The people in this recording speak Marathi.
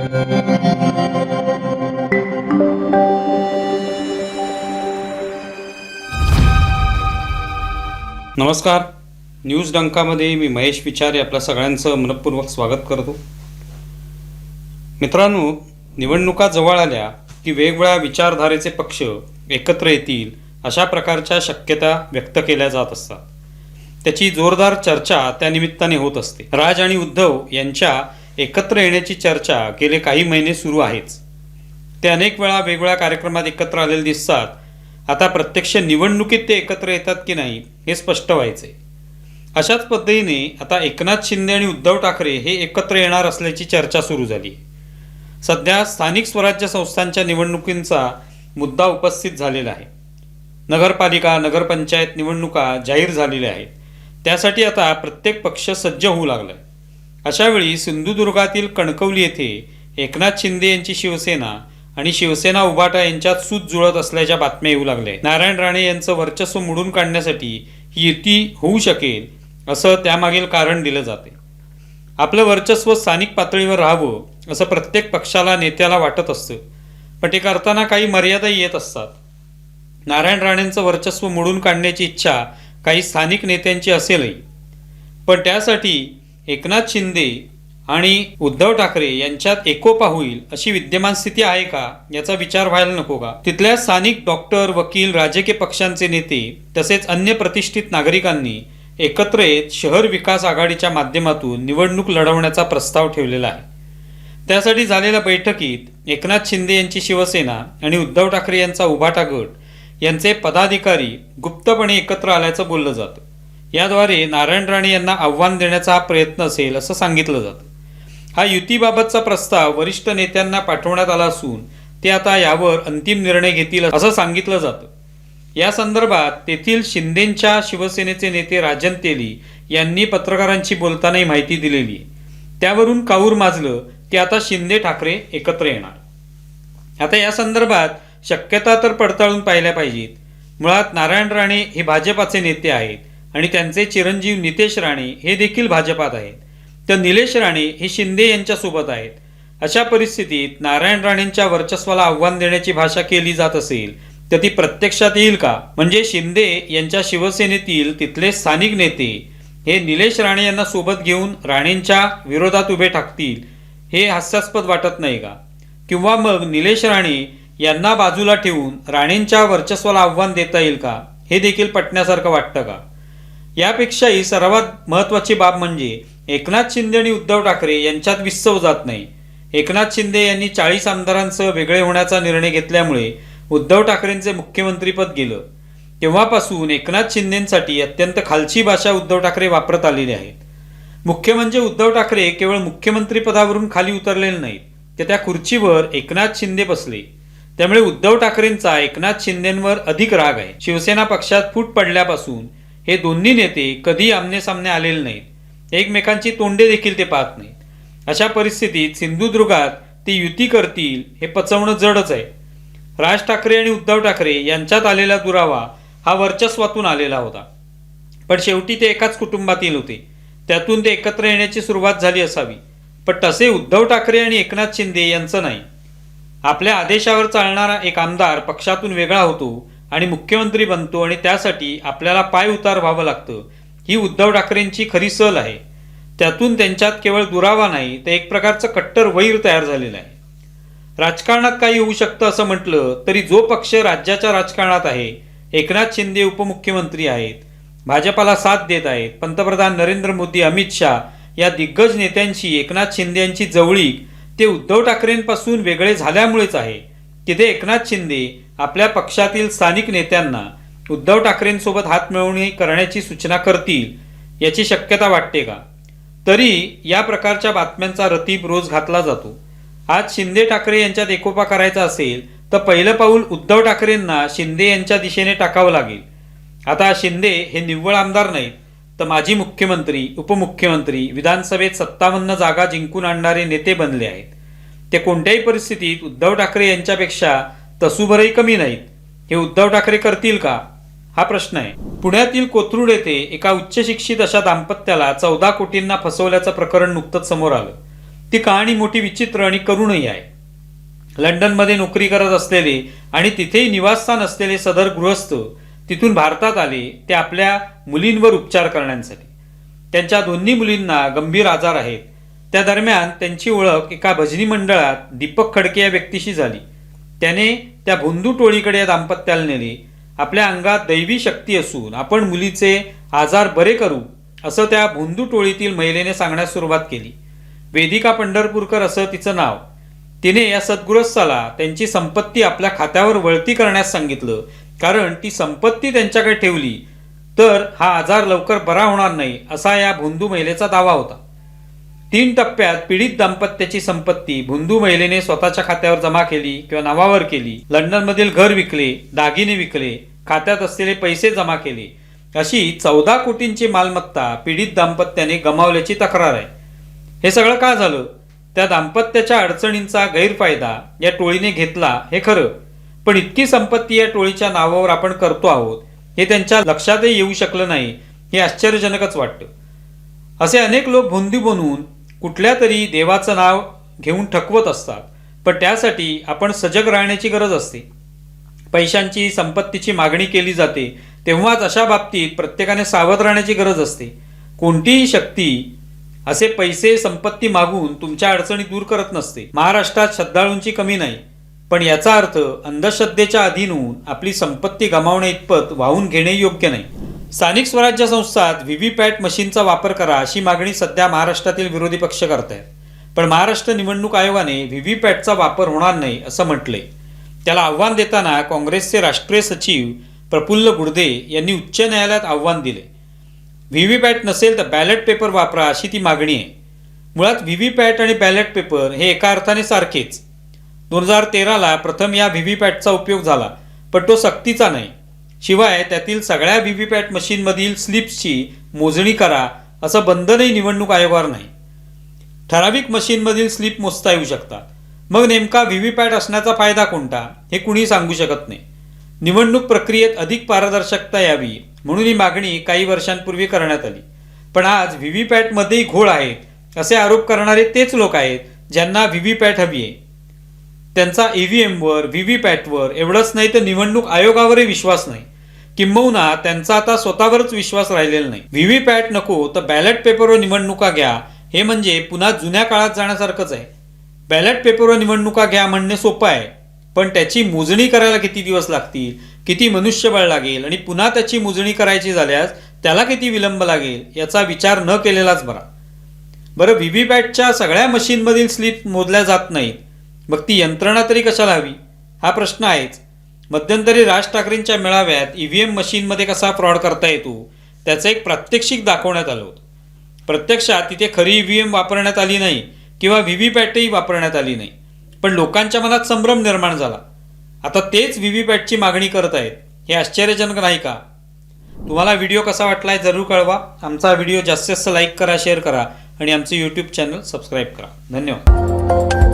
नमस्कार. न्यूज डंकामध्ये मी महेश विचारे आपल्या सगळ्यांचं मनपूर्वक स्वागत करतो. मित्रांनो निवडणुका जवळ आल्या की वेगवेगळ्या विचारधारेचे पक्ष एकत्र येतील अशा प्रकारच्या शक्यता व्यक्त केल्या जात असतात. त्याची जोरदार चर्चा त्या निमित्ताने होत असते. राज आणि उद्धव यांच्या एकत्र येण्याची चर्चा गेले काही महिने सुरू आहेच ते अनेक वेळा वेगवेगळ्या कार्यक्रमात एकत्र आलेले दिसतात. आता प्रत्यक्ष निवडणुकीत ते एकत्र येतात की नाही हे स्पष्ट व्हायचे. अशाच पद्धतीने आता एकनाथ शिंदे आणि उद्धव ठाकरे हे एकत्र येणार असल्याची चर्चा सुरू झाली. सध्या स्थानिक स्वराज्य संस्थांच्या निवडणुकींचा मुद्दा उपस्थित झालेला आहे. नगरपालिका नगरपंचायत निवडणुका जाहीर झालेल्या आहेत. त्यासाठी आता प्रत्येक पक्ष सज्ज होऊ लागलाय. अशावेळी सिंधुदुर्गातील कणकवली येथे एकनाथ शिंदे यांची शिवसेना आणि शिवसेना उभाटा यांच्यात सूत जुळत असल्याच्या बातम्या येऊ लागल्या. नारायण राणे यांचं वर्चस्व मोडून काढण्यासाठी ही युती होऊ शकेल असं त्यामागील कारण दिलं जाते. आपलं वर्चस्व स्थानिक पातळीवर राहावं असं प्रत्येक पक्षाला नेत्याला वाटत असतं. पण ते करताना काही मर्यादा येत असतात. नारायण राणेंचं वर्चस्व मोडून काढण्याची इच्छा काही स्थानिक नेत्यांची असेलही. पण त्यासाठी एकनाथ शिंदे आणि उद्धव ठाकरे यांच्यात एकोपा होईल अशी विद्यमान स्थिती आहे का याचा विचार व्हायला नको का? तिथल्या स्थानिक डॉक्टर वकील राजकीय पक्षांचे नेते तसेच अन्य प्रतिष्ठित नागरिकांनी एकत्र येत शहर विकास आघाडीच्या माध्यमातून निवडणूक लढवण्याचा प्रस्ताव ठेवलेला आहे. त्यासाठी झालेल्या बैठकीत एकनाथ शिंदे यांची शिवसेना आणि उद्धव ठाकरे यांचा उभाटा गट यांचे पदाधिकारी गुप्तपणे एकत्र आल्याचं बोललं जातं. याद्वारे नारायण राणे यांना आव्हान देण्याचा हा प्रयत्न असेल असं सांगितलं जातं. हा युतीबाबतचा प्रस्ताव वरिष्ठ नेत्यांना पाठवण्यात आला असून ते आता यावर अंतिम निर्णय घेतील असं सांगितलं जातं. या संदर्भात तेथील शिंदेंच्या शिवसेनेचे नेते राजन तेली यांनी पत्रकारांशी बोलताना ही माहिती दिलेली आहे. त्यावरून काऊर माजलं की आता शिंदे ठाकरे एकत्र येणार. आता या संदर्भात शक्यता तर पडताळून पाहिल्या पाहिजेत. मुळात नारायण राणे हे भाजपाचे नेते आहेत. आणि त्यांचे चिरंजीव नितेश राणे हे देखील भाजपात आहेत. तर निलेश राणे हे शिंदे यांच्यासोबत आहेत. अशा परिस्थितीत नारायण राणेंच्या वर्चस्वाला आव्हान देण्याची भाषा केली जात असेल तर ती प्रत्यक्षात येईल का? म्हणजे शिंदे यांच्या शिवसेनेतील तिथले स्थानिक नेते हे निलेश राणे यांना सोबत घेऊन राणेंच्या विरोधात उभे ठाकतील हे हास्यास्पद वाटत नाही का? किंवा मग निलेश राणे यांना बाजूला ठेवून राणेंच्या वर्चस्वाला आव्हान देता येईल का? हे देखील पटण्यासारखं वाटतं का? यापेक्षाही सर्वात महत्त्वाची बाब म्हणजे एकनाथ शिंदे आणि उद्धव ठाकरे यांच्यात विस्सव जात नाही. एकनाथ शिंदे यांनी चाळीस आमदारांसह वेगळे होण्याचा निर्णय घेतल्यामुळे उद्धव ठाकरेंचे मुख्यमंत्रीपद गेलं. तेव्हापासून एकनाथ शिंदेंसाठी अत्यंत खालची भाषा उद्धव ठाकरे वापरत आलेली आहेत मुख्य म्हणजे उद्धव ठाकरे केवळ मुख्यमंत्रीपदावरून खाली उतरलेले नाहीत तर त्या खुर्चीवर एकनाथ शिंदे बसले. त्यामुळे उद्धव ठाकरेंचा एकनाथ शिंदेंवर अधिक राग आहे. शिवसेना पक्षात फूट पडल्यापासून हे दोन्ही नेते कधी आमनेसामने आलेले नाहीत. एकमेकांची तोंडे देखील ते पाहत नाहीत. अशा परिस्थितीत सिंधुदुर्गात ते युती करतील हे पचवणं जडच आहे. राज ठाकरे आणि उद्धव ठाकरे यांच्यात आलेला दुरावा हा वर्चस्वातून आलेला होता. पण शेवटी ते एकाच कुटुंबातील होते. त्यातून ते एकत्र येण्याची सुरुवात झाली असावी. पण तसे उद्धव ठाकरे आणि एकनाथ शिंदे यांचं नाही. आपल्या आदेशावर चालणारा एक आमदार पक्षातून वेगळा होतो आणि मुख्यमंत्री बनतो आणि त्यासाठी आपल्याला पाय उतार व्हावं लागतं. ही उद्धव ठाकरेंची खरी सल आहे. त्यातून त्यांच्यात केवळ दुरावा नाही तर एक प्रकारचं कट्टर वैर तयार झालेलं आहे. राजकारणात काही होऊ शकतं असं म्हटलं तरी जो पक्ष राज्याच्या राजकारणात आहे एकनाथ शिंदे उपमुख्यमंत्री आहेत भाजपाला साथ देत आहेत पंतप्रधान नरेंद्र मोदी अमित शहा या दिग्गज नेत्यांशी एकनाथ शिंदे यांची जवळीक ते उद्धव ठाकरेंपासून वेगळे झाल्यामुळेच आहे. तिथे एकनाथ शिंदे आपल्या पक्षातील स्थानिक नेत्यांना उद्धव ठाकरेंसोबत हात मिळवणी करण्याची सूचना करतील याची शक्यता वाटते का? तरी या प्रकारच्या बातम्यांचा रतीब रोज घातला जातो. आज शिंदे ठाकरे यांच्यात एकोपा करायचा असेल तर पहिलं पाऊल उद्धव ठाकरेंना शिंदे यांच्या दिशेने टाकावं लागेल. आता शिंदे हे निव्वळ आमदार नाहीत तर माजी मुख्यमंत्री उपमुख्यमंत्री विधानसभेत सत्तावन्न जागा जिंकून आणणारे नेते बनले आहेत. ते कोणत्याही परिस्थितीत उद्धव ठाकरे यांच्यापेक्षा तसूभरही कमी नाहीत. हे उद्धव ठाकरे करतील का? हा प्रश्न आहे. पुण्यातील कोथरूड येथे एका उच्च शिक्षित अशा दाम्पत्याला चौदा कोटींना फसवल्याचं प्रकरण नुकतंच समोर आलं. ती कहाणी मोठी विचित्र आणि करुणही आहे. लंडनमध्ये नोकरी करत असलेले आणि तिथेही निवासस्थान असलेले सदर गृहस्थ तिथून भारतात आले ते आपल्या मुलींवर उपचार करण्यासाठी. त्यांच्या दोन्ही मुलींना गंभीर आजार आहेत. त्या दरम्यान त्यांची ओळख एका भजनी मंडळात दीपक खडके या व्यक्तीशी झाली. त्याने त्या भोंदू टोळीकडे या दाम्पत्याला नेले. आपल्या अंगात दैवी शक्ती असून आपण मुलीचे आजार बरे करू असं त्या भोंदू टोळीतील महिलेने सांगण्यास सुरुवात केली. वेदिका पंढरपूरकर असं तिचं नाव. तिने या सद्गृहस्थाला त्यांची संपत्ती आपल्या खात्यावर वळती करण्यास सांगितलं. कारण ती संपत्ती त्यांच्याकडे ठेवली तर हा आजार लवकर बरा होणार नाही असा या भोंदू महिलेचा दावा होता. तीन टप्प्यात पीडित दाम्पत्याची संपत्ती भुंदू महिलेने स्वतःच्या खात्यावर जमा केली किंवा नावावर केली लंडनमधील घर विकले दागिने विकले खात्यात असलेले पैसे जमा केले अशी चौदा कोटींची मालमत्ता पीडित दाम्पत्याने गमावल्याची तक्रार आहे. हे सगळं का झालं? त्या दाम्पत्याच्या अडचणींचा गैरफायदा या टोळीने घेतला हे खरं. पण इतकी संपत्ती या टोळीच्या नावावर आपण करतो आहोत हे त्यांच्या लक्षातही येऊ शकलं नाही हे आश्चर्यजनकच वाटतं. असे अनेक लोक भोंदी बनवून कुठल्या तरी देवाचं नाव घेऊन ठकवत असतात. पण त्यासाठी आपण सजग राहण्याची गरज असते. पैशांची संपत्तीची मागणी केली जाते तेव्हाच अशा बाबतीत प्रत्येकाने सावध राहण्याची गरज असते. कोणतीही शक्ती असे पैसे संपत्ती मागून तुमच्या अडचणी दूर करत नसते. महाराष्ट्रात श्रद्धाळूंची कमी नाही. पण याचा अर्थ अंधश्रद्धेच्या अधीन होऊन आपली संपत्ती गमावणे इतपत वाहून घेणे योग्य नाही. स्थानिक स्वराज्य संस्थात व्हीव्हीपॅट मशीनचा वापर करा अशी मागणी सध्या महाराष्ट्रातील विरोधी पक्ष करत आहेत पण महाराष्ट्र निवडणूक आयोगाने व्हीव्हीपॅटचा वापर होणार नाही असं म्हटलंय. त्याला आव्हान देताना काँग्रेसचे राष्ट्रीय सचिव प्रफुल्ल गुडदे यांनी उच्च न्यायालयात आव्हान दिले व्हीव्हीपॅट नसेल तर बॅलेट पेपर वापरा अशी ती मागणी आहे. मुळात व्हीव्हीपॅट आणि बॅलेट पेपर हे एका अर्थाने सारखेच. दोन हजार तेराला प्रथम या व्हीव्हीपॅटचा उपयोग झाला पण तो सक्तीचा नाही. शिवाय त्यातील सगळ्या व्हीव्हीपॅट मशीनमधील स्लिप्सची मोजणी करा असं बंधनही निवडणूक आयोगावर नाही. ठराविक मशीनमधील स्लिप मोजता येऊ शकतात. मग नेमका व्हीव्हीपॅट असण्याचा फायदा कोणता हे कुणी सांगू शकत नाही. निवडणूक प्रक्रियेत अधिक पारदर्शकता यावी म्हणून ही मागणी काही वर्षांपूर्वी करण्यात आली. पण आज व्हीव्हीपॅटमध्येही घोळ आहे असे आरोप करणारे तेच लोक आहेत ज्यांना व्हीव्हीपॅट हवी आहे. त्यांचा ईव्हीएमवर पॅटवर एवढंच नाही तर निवडणूक आयोगावरही विश्वास नाही. किंबहुना त्यांचा आता स्वतःवरच विश्वास राहिलेला नाही. व्ही व्ही पॅट नको तर बॅलेट पेपरवर निवडणुका घ्या. हे म्हणजे पुन्हा जुन्या काळात जाण्यासारखंच आहे. बॅलेट पेपरवर निवडणुका घ्या म्हणणे सोपं आहे. पण त्याची मोजणी करायला किती दिवस लागतील? किती मनुष्यबळ लागेल? आणि पुन्हा त्याची मोजणी करायची झाल्यास त्याला किती विलंब लागेल? याचा विचार न केलेलाच बरा. बरं व्ही वी पॅटच्या सगळ्या मशीनमधील स्लिप मोजल्या जात नाहीत. मग ती यंत्रणा तरी कशाला हवी? हा प्रश्न आहेच. मध्यंतरी राज ठाकरेंच्या मेळाव्यात ईव्हीएम मशीनमध्ये कसा फ्रॉड करता येतो त्याचं एक प्रात्यक्षिक दाखवण्यात आलं होतं. प्रत्यक्षात तिथे खरी ईव्हीएम वापरण्यात आली नाही किंवा व्हीव्हीपॅटही वापरण्यात आली नाही. पण लोकांच्या मनात संभ्रम निर्माण झाला. आता तेच व्ही पॅटची मागणी करत आहेत हे आश्चर्यजनक नाही का? तुम्हाला व्हिडिओ कसा वाटलाय जरूर कळवा. आमचा व्हिडिओ जास्तीत जास्त लाईक करा शेअर करा आणि आमचे यूट्यूब चॅनल सबस्क्राईब करा. धन्यवाद.